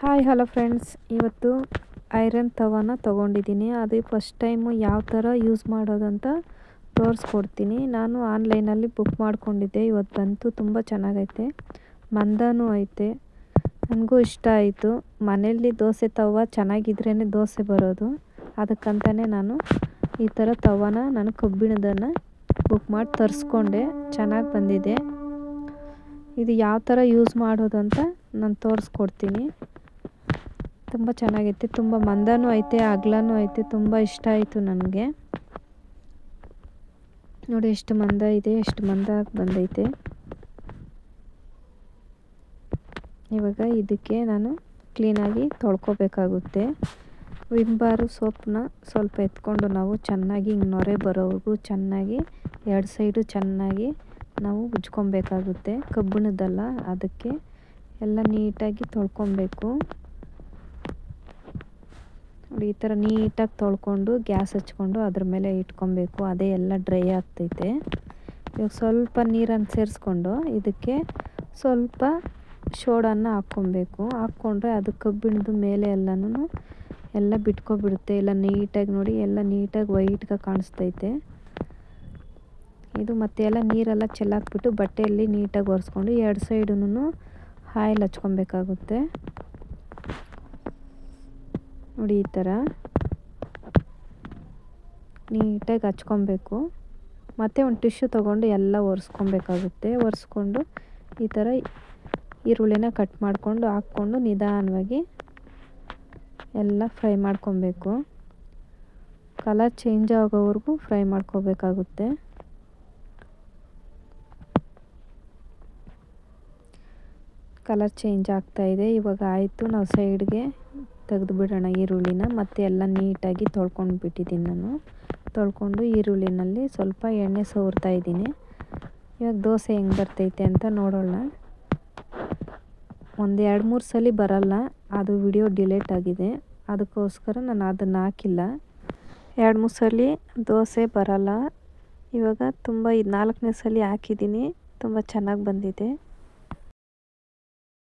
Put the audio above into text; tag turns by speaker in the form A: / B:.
A: Hi hello friends ಇವತ್ತು iron ತವನ ತೊಗೊಂಡಿದ್ದೀನಿ. ಅದು ಫಸ್ಟ್ ಟೈಮು ಯಾವ ಥರ ಯೂಸ್ ಮಾಡೋದಂತ ತೋರಿಸ್ಕೊಡ್ತೀನಿ. ನಾನು ಆನ್ಲೈನಲ್ಲಿ ಬುಕ್ ಮಾಡಿಕೊಂಡಿದ್ದೆ. ಇವತ್ತು ಬಂತು ತುಂಬ ಚೆನ್ನಾಗೈತೆ. ಮಂದನೂ ಐತೆ. ನನಗೂ ಇಷ್ಟ ಆಯಿತು. ಮನೆಯಲ್ಲಿ ದೋಸೆ ತವ ಚೆನ್ನಾಗಿದ್ರೇ ದೋಸೆ ಬರೋದು. ಅದಕ್ಕಂತಲೇ ನಾನು ಈ ಥರ ತವನ ನಾನು ಕಬ್ಬಿಣದನ್ನು ಬುಕ್ ಮಾಡಿ ತರಿಸ್ಕೊಂಡೆ. ಚೆನ್ನಾಗಿ ಬಂದಿದೆ. ಇದು ಯಾವ ಥರ ಯೂಸ್ ಮಾಡೋದು ಅಂತ ನಾನು ತೋರಿಸ್ಕೊಡ್ತೀನಿ. ತುಂಬ ಚೆನ್ನಾಗೈತೆ, ತುಂಬ ಮಂದನೂ ಐತೆ, ಅಗ್ಲನೂ ಐತೆ, ತುಂಬ ಇಷ್ಟ ಆಯಿತು ನನಗೆ. ನೋಡಿ ಎಷ್ಟು ಮಂದ ಇದೆ, ಎಷ್ಟು ಮಂದ ಬಂದೈತೆ. ಇವಾಗ ಇದಕ್ಕೆ ನಾನು ಕ್ಲೀನಾಗಿ ತೊಳ್ಕೊಬೇಕಾಗುತ್ತೆ. ವಿಂಬಾರು ಸೋಪ್ನ ಸ್ವಲ್ಪ ಎತ್ಕೊಂಡು ನಾವು ಚೆನ್ನಾಗಿ ಹಿಂಗೆ ನೊರೆ ಬರೋವರೆಗೂ ಚೆನ್ನಾಗಿ, ಎರಡು ಸೈಡು ಚೆನ್ನಾಗಿ ನಾವು ಉಜ್ಕೊಬೇಕಾಗುತ್ತೆ. ಕಬ್ಬಿಣದಲ್ಲ ಅದಕ್ಕೆ ಎಲ್ಲ ನೀಟಾಗಿ ತೊಳ್ಕೊಬೇಕು. ಈ ಥರ ನೀಟಾಗಿ ತೊಳ್ಕೊಂಡು ಗ್ಯಾಸ್ ಹಚ್ಕೊಂಡು ಅದ್ರ ಮೇಲೆ ಇಟ್ಕೊಬೇಕು. ಅದೇ ಎಲ್ಲ ಡ್ರೈ ಆಗ್ತೈತೆ. ಇವಾಗ ಸ್ವಲ್ಪ ನೀರನ್ನು ಸೇರಿಸ್ಕೊಂಡು ಇದಕ್ಕೆ ಸ್ವಲ್ಪ ಶೋಡನ್ನು ಹಾಕ್ಕೊಬೇಕು. ಹಾಕ್ಕೊಂಡ್ರೆ ಅದು ಕಬ್ಬಿಣದ ಮೇಲೆ ಎಲ್ಲನೂ ಎಲ್ಲ ಬಿಟ್ಕೊಬಿಡುತ್ತೆ. ಎಲ್ಲ ನೀಟಾಗಿ ನೋಡಿ, ಎಲ್ಲ ನೀಟಾಗಿ ವೈಟ್ಗೆ ಕಾಣಿಸ್ತೈತೆ. ಇದು ಮತ್ತೆ ಎಲ್ಲ ನೀರೆಲ್ಲ ಚೆಲ್ಲಾಕ್ಬಿಟ್ಟು ಬಟ್ಟೆಯಲ್ಲಿ ನೀಟಾಗಿ ಒರೆಸ್ಕೊಂಡು ಎರಡು ಸೈಡೂ ಆಯಿಲ್ ಹಚ್ಕೊಬೇಕಾಗುತ್ತೆ. ನೋಡಿ ಈ ಥರ. ನೀಟಾಗಿ ಹಚ್ಕೊಬೇಕು. ಮತ್ತು ಒಂದು ಟಿಶ್ಯೂ ತೊಗೊಂಡು ಎಲ್ಲ ಒರೆಸ್ಕೊಬೇಕಾಗುತ್ತೆ. ಒರೆಸ್ಕೊಂಡು ಈ ಥರ ಈರುಳ್ಳಿನ ಕಟ್ ಮಾಡಿಕೊಂಡು ಹಾಕ್ಕೊಂಡು ನಿಧಾನವಾಗಿ ಎಲ್ಲ ಫ್ರೈ ಮಾಡ್ಕೊಬೇಕು. ಕಲರ್ ಚೇಂಜ್ ಆಗೋವರೆಗೂ ಫ್ರೈ ಮಾಡ್ಕೋಬೇಕಾಗುತ್ತೆ. ಕಲರ್ ಚೇಂಜ್ ಆಗ್ತಾಯಿದೆ ಇವಾಗ ಆಯಿತು. ನಾವು ಸೈಡ್ಗೆ ತೆಗೆದು ಬಿಡೋಣ ಈರುಳ್ಳಿನ. ಮತ್ತು ಎಲ್ಲ ನೀಟಾಗಿ ತೊಳ್ಕೊಂಡು ಬಿಟ್ಟಿದ್ದೀನಿ ನಾನು. ತೊಳ್ಕೊಂಡು ಈರುಳ್ಳಿನಲ್ಲಿ ಸ್ವಲ್ಪ ಎಣ್ಣೆ ಸವರ್ತಾ ಇದ್ದೀನಿ. ಇವಾಗ ದೋಸೆ ಹೆಂಗೆ ಬರ್ತೈತೆ ಅಂತ ನೋಡೋಣ. ಒಂದು ಎರಡು ಮೂರು ಸಲ ಬರಲ್ಲ. ಅದು ವಿಡಿಯೋ ಡಿಲೇಟ್ ಆಗಿದೆ. ಅದಕ್ಕೋಸ್ಕರ ನಾನು ಅದನ್ನು ಹಾಕಿಲ್ಲ. ಎರಡು ಮೂರು ಸಲ ದೋಸೆ ಬರಲ್ಲ. ಇವಾಗ ತುಂಬ ಇದು ನಾಲ್ಕನೇ ಸಲ ಹಾಕಿದ್ದೀನಿ. ತುಂಬ ಚೆನ್ನಾಗಿ ಬಂದಿದೆ.